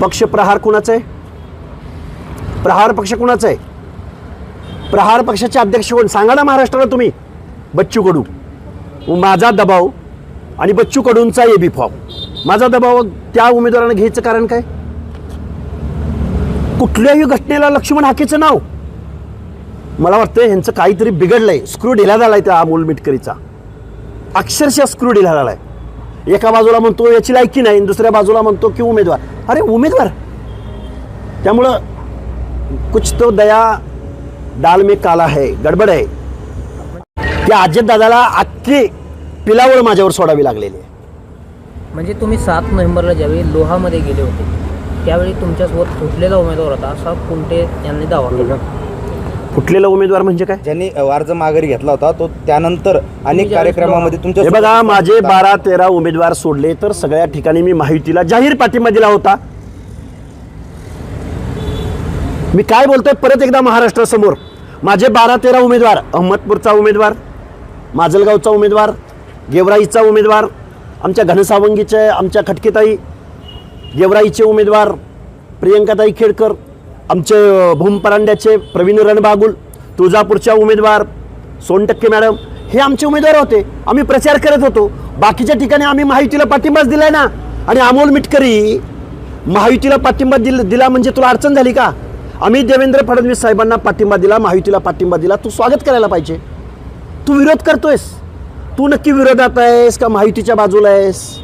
पक्ष प्रहार कुणाचा आहे? प्रहार पक्ष कुणाचा आहे? प्रहार पक्षाचे अध्यक्ष कोण? सांगा ना महाराष्ट्राला तुम्ही. बच्चू कडू. माझा दबाव आणि बच्चू कडूंचा ए बी फॉर्म माझा दबाव त्या उमेदवारानं घ्यायचं कारण काय? कुठल्याही घटनेला लक्ष्मण हाकेचं नाव. मला वाटतं ह्यांचं काहीतरी बिघडलंय. स्क्रू ढिला झालाय त्या अमोल मिटकरीचा. अक्षरशः स्क्रू ढिला झालाय. एका बाजूला म्हणतो याची लायकी नाही. दुसऱ्या बाजूला म्हणतो की उमेदवार. अरे उमेदवार? त्यामुळं कुछ तो दया डाल में काला है गडबड आहे. त्या अजित दादाला अख्खी पिलावळ माझ्यावर सोडावी लागलेली आहे. म्हणजे तुम्ही सात नोव्हेंबरला ज्यावेळी लोहामध्ये गेले होते त्यावेळी तुमच्यासोबत फुटलेला उमेदवार होता असा कुंटे यांनी दावा केला? फुटलेला उमेदवार म्हणजे काय? ज्यांनी अर्ज माघारी घेतला होता तो त्यानंतर अनेक कार्यक्रमामध्ये तुमच्या हे बघा माझे बारा तेरा उमेदवार सोडले तर सगळ्या ठिकाणी मी माहितीला जाहीर पाठिंबा दिला होता. मी काय बोलतोय परत एकदा महाराष्ट्रासमोर. माझे बारा तेरा उमेदवार अहमदपूरचा उमेदवार माजलगावचा उमेदवार गेवराईचा उमेदवार आमच्या घनसावंगीचे आमच्या खटकेताई गेवराईचे उमेदवार प्रियंकाताई खेडकर आमचे भूमपरांड्याचे प्रवीण रणबागुल तुळजापूरच्या उमेदवार सोनटक्के मॅडम हे आमचे उमेदवार होते. आम्ही प्रचार करत होतो. बाकीच्या ठिकाणी आम्ही माहितीला पाठिंबाच दिलाय ना. आणि अमोल मिटकरी महायुतीला पाठिंबा दिल दिला म्हणजे तुला अडचण झाली का? आम्ही देवेंद्र फडणवीस साहेबांना पाठिंबा दिला महायुतीला पाठिंबा दिला. तू स्वागत करायला पाहिजे. तू विरोध करतोयस. तू नक्की विरोधात आहेस का? महायुतीच्या बाजूला आहेस.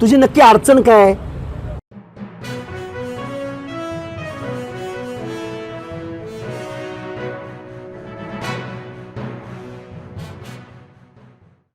तुझी नक्की अडचण काय? आहे?